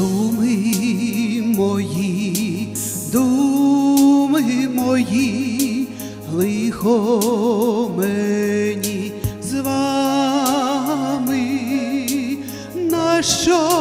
Думи мої, думи мої, лихо мені з вами, на що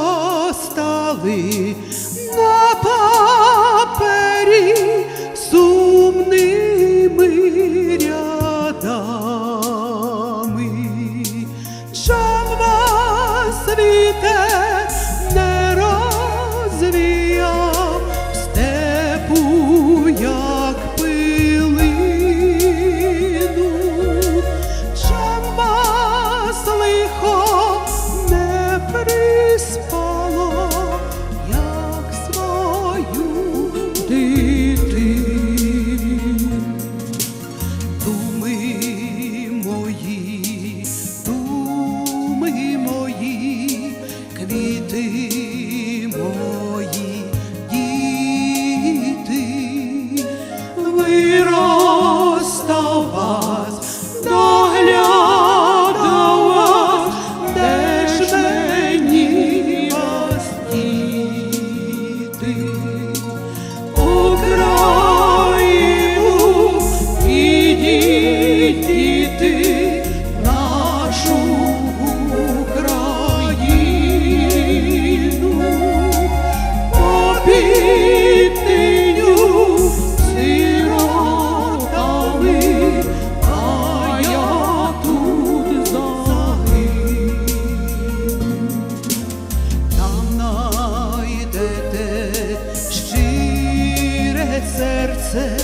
серце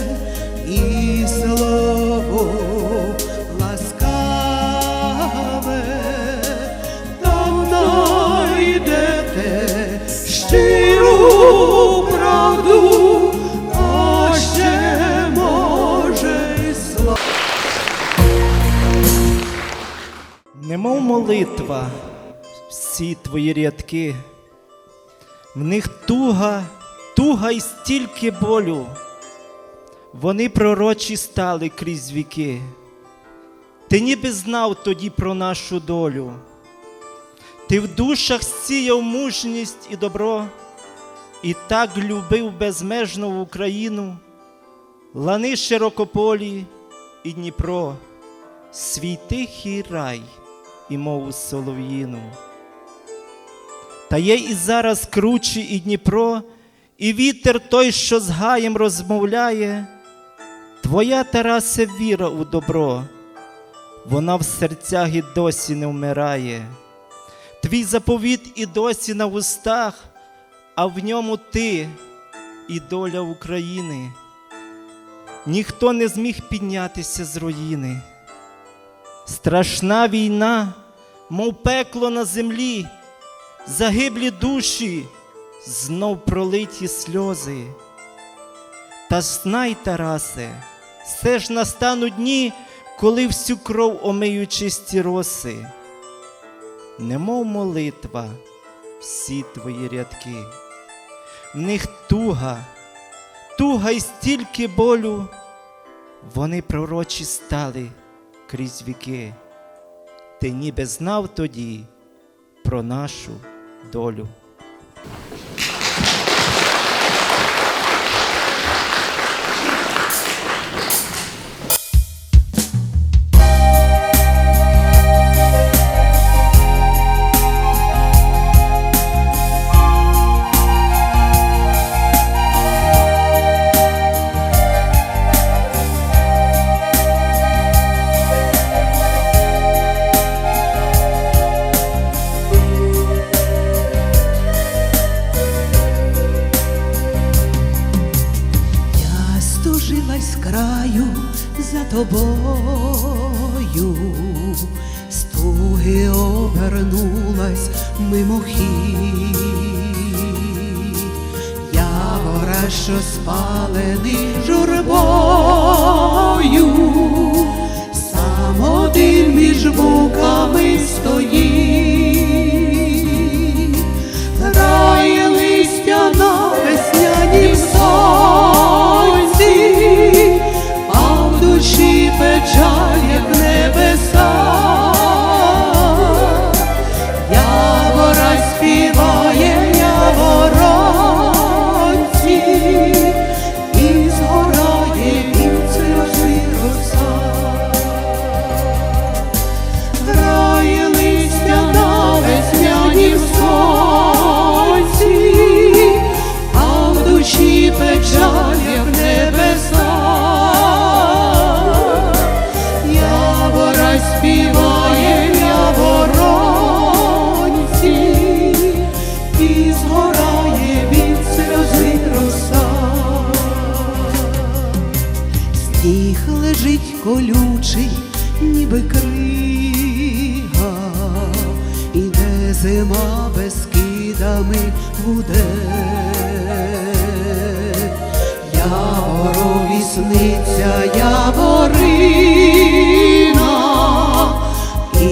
і слово ласкаве, там найдете щиру правду, а ще може й славу. Немов молитва, всі твої рядки, в них туга, туга і стільки болю, вони пророчі стали крізь віки. Ти ніби знав тоді про нашу долю. Ти в душах сіяв мужність і добро, і так любив безмежно в Україну, лани широкополі і Дніпро, свій тихий рай і мову солов'їну. Та є і зараз кручі і Дніпро, і вітер той, що з гаєм розмовляє, твоя Тарасе віра у добро, вона в серцях і досі не вмирає. Твій заповіт і досі на вустах, а в ньому ти і доля України. Ніхто не зміг піднятися з руїни. Страшна війна, мов пекло на землі, загиблі душі, знов пролиті сльози. Та знай, Тарасе, все ж настануть дні, коли всю кров омиють чисті роси. Немов молитва, всі твої рядки, в них туга, туга й стільки болю, вони пророчі стали крізь віки. Ти ніби знав тоді про нашу долю. Тобою, стуги обернулась мимохідь. Я гора, що спалений журбою, сам один між буками стоїть. Зима без кидами гуде. Яворові сниться яворина, і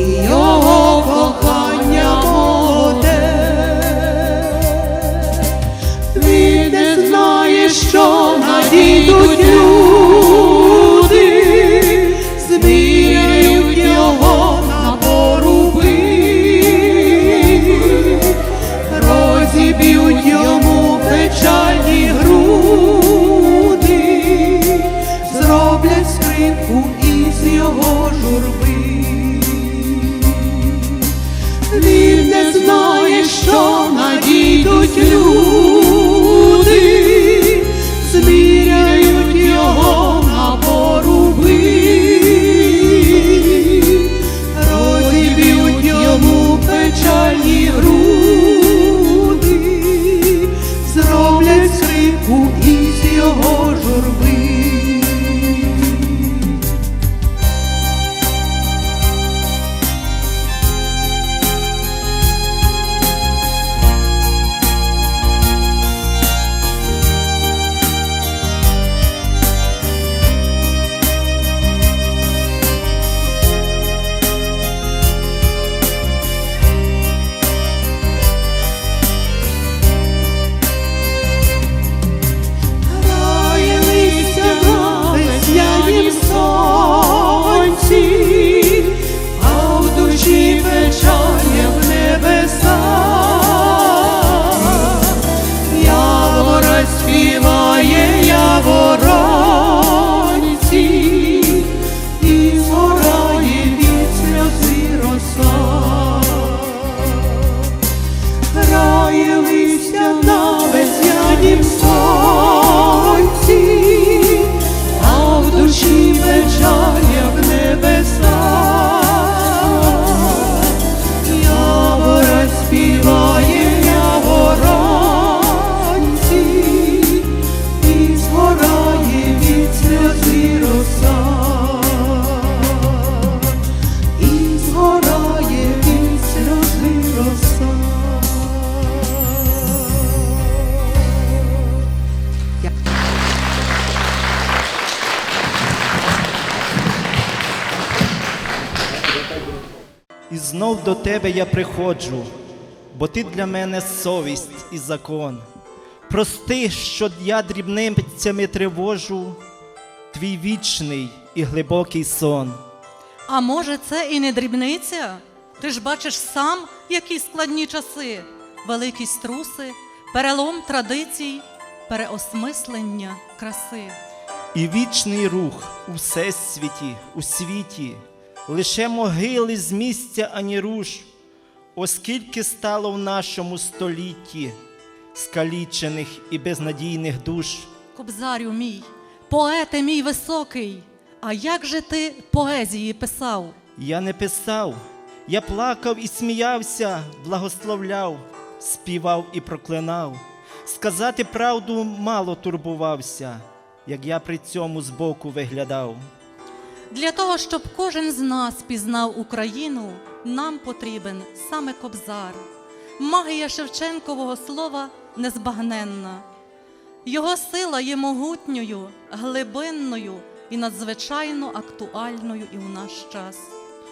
знов до тебе я приходжу, бо ти для мене совість і закон. Прости, що я дрібницями тривожу, твій вічний і глибокий сон. А може, це і не дрібниця? Ти ж бачиш сам, які складні часи, великі струси, перелом традицій, переосмислення краси. І вічний рух у всесвіті, у світі, лише могили з місця ані руш, оскільки стало в нашому столітті скалічених і безнадійних душ. Кобзарю мій, поете мій високий, а як же ти поезії писав? Я не писав, я плакав і сміявся, благословляв, співав і проклинав. Сказати правду мало турбувався, як я при цьому збоку виглядав. Для того, щоб кожен з нас пізнав Україну, нам потрібен саме кобзар. Магія Шевченкового слова незбагненна. Його сила є могутньою, глибинною і надзвичайно актуальною і у наш час.